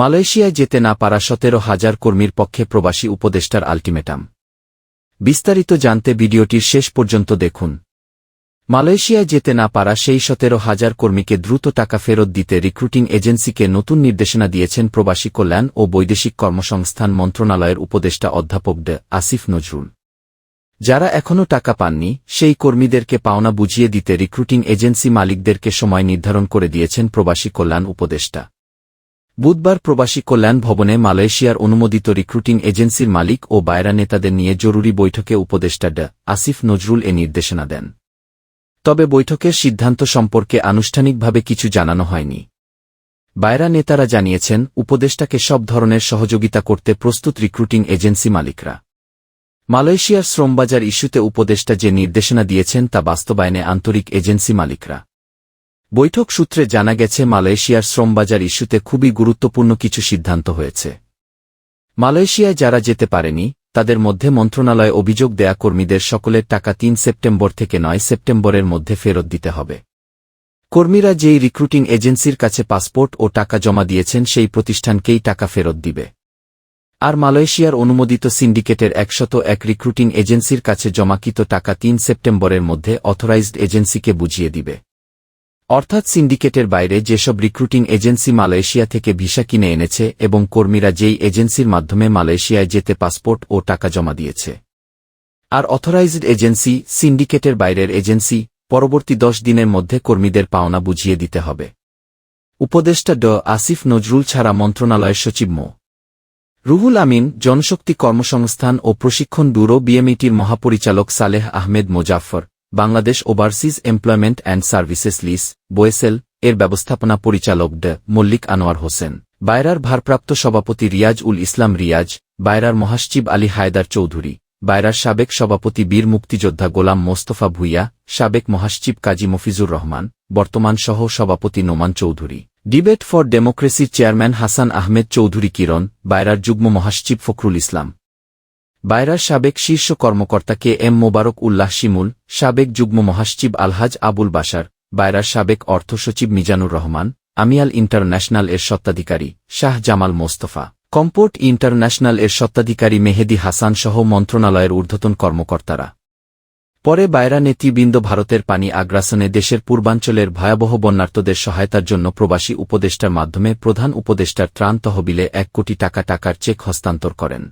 মালয়েশিয়ায় যেতে না পারা সতেরো হাজার কর্মীর পক্ষে প্রবাসী উপদেষ্টার আল্টিমেটাম। বিস্তারিত জানতে ভিডিওটির শেষ পর্যন্ত দেখুন। মালয়েশিয়ায় যেতে না পারা সেই সতেরো হাজার কর্মীকে দ্রুত টাকা ফেরত দিতে রিক্রুটিং এজেন্সিকে নতুন নির্দেশনা দিয়েছেন প্রবাসী কল্যাণ ও বৈদেশিক কর্মসংস্থান মন্ত্রণালয়ের উপদেষ্টা অধ্যাপক ডে আসিফ নজরুল। যারা এখনও টাকা পাননি, সেই কর্মীদেরকে পাওনা বুঝিয়ে দিতে রিক্রুটিং এজেন্সি মালিকদেরকে সময় নির্ধারণ করে দিয়েছেন প্রবাসী কল্যাণ উপদেষ্টা। বুধবার প্রবাসী কল্যাণ ভবনে মালয়েশিয়ার অনুমোদিত রিক্রুটিং এজেন্সির মালিক ও বায়রা নেতাদের নিয়ে জরুরি বৈঠকে উপদেষ্টা ডা আসিফ নজরুল এ নির্দেশনা দেন। তবে বৈঠকের সিদ্ধান্ত সম্পর্কে আনুষ্ঠানিকভাবে কিছু জানানো হয়নি। বায়রা নেতারা জানিয়েছেন, উপদেষ্টাকে সব ধরনের সহযোগিতা করতে প্রস্তুত রিক্রুটিং এজেন্সি মালিকরা। মালয়েশিয়ার শ্রমবাজার ইস্যুতে উপদেষ্টা যে নির্দেশনা দিয়েছেন তা বাস্তবায়নে আন্তরিক এজেন্সি মালিকরা। বৈঠক সূত্রে জানা গেছে, মালয়েশিয়ার শ্রমবাজার ইস্যুতে খুবই গুরুত্বপূর্ণ কিছু সিদ্ধান্ত হয়েছে। মালয়েশিয়ায় যারা যেতে পারেনি, তাদের মধ্যে মন্ত্রণালয়ে অভিযোগ দেয়া কর্মীদের সকলের টাকা তিন সেপ্টেম্বর থেকে নয় সেপ্টেম্বরের মধ্যে ফেরত দিতে হবে। কর্মীরা যেই রিক্রুটিং এজেন্সির কাছে পাসপোর্ট ও টাকা জমা দিয়েছেন, সেই প্রতিষ্ঠানকেই টাকা ফেরত দিবে। আর মালয়েশিয়ার অনুমোদিত সিন্ডিকেটের একশত এক রিক্রুটিং এজেন্সির কাছে জমাকৃত টাকা তিন সেপ্টেম্বরের মধ্যে অথরাইজড এজেন্সিকে বুঝিয়ে দিবে। অর্থাৎ সিন্ডিকেটের বাইরে যেসব রিক্রুটিং এজেন্সি মালয়েশিয়া থেকে ভিসা কিনে এনেছে এবং কর্মীরা যেই এজেন্সির মাধ্যমে মালয়েশিয়ায় যেতে পাসপোর্ট ও টাকা জমা দিয়েছে। আর অথরাইজড এজেন্সি, সিন্ডিকেটের বাইরের এজেন্সি, পরবর্তী দশ দিনের মধ্যে কর্মীদের পাওনা বুঝিয়ে দিতে হবে। উপদেষ্টা ড. আসিফ নজরুল ছাড়া মন্ত্রণালয়ের সচিব মো. রুহুল আমিন, জনশক্তি কর্মসংস্থান ও প্রশিক্ষণ ব্যুরো বিএমইটির মহাপরিচালক Saleh Ahmed Mozaffar Bangladesh overseas employment and services লিস বোয়েসেল এর ব্যবস্থাপনা পরিচালক ড মল্লিক আনোয়ার হোসেন। বায়রার ভারপ্রাপ্ত সভাপতি রিয়াজ উল ইসলাম রিয়াজ বায়রার মহাসচিব আলী হায়দার চৌধুরী বায়রার সাবেক সভাপতি বীর মুক্তিযোদ্ধা গোলাম মোস্তফা ভুইয়া, সাবেক মহাসচিব কাজী মফিজুর রহমান, বর্তমান সহ সভাপতি নোমান চৌধুরী। ডিবেট ফর ডেমোক্রেসির চেয়ারম্যান হাসান আহমেদ চৌধুরী কিরণ বায়রার যুগ্ম মহাসচিব ফখরুল ইসলাম। বায়রার সাবেক শীর্ষ কর্মকর্তা কে এম মোবারক উল্লাহ শিমুল, সাবেক যুগ্ম মহাসচিব আলহাজ আবুল বাসার বায়রার সাবেক অর্থ সচিব মিজানুর রহমান, আমিয়াল ইন্টারন্যাশনাল এর সত্ত্বাধিকারী শাহ জামাল মোস্তফা, কম্পোর্ট ইন্টারন্যাশনাল এর সত্ত্বাধিকারী মেহেদি হাসান সহ মন্ত্রণালয়ের ঊর্ধ্বতন কর্মকর্তারা। পরে বায়রা নেতৃবৃন্দ ভারতের পানি আগ্রাসনে দেশের পূর্বাঞ্চলের ভয়াবহ বন্যার্তদের সহায়তার জন্য প্রবাসী উপদেষ্টার মাধ্যমে প্রধান উপদেষ্টার ত্রাণ তহবিলে এক কোটি টাকা টাকার চেক হস্তান্তর করেন।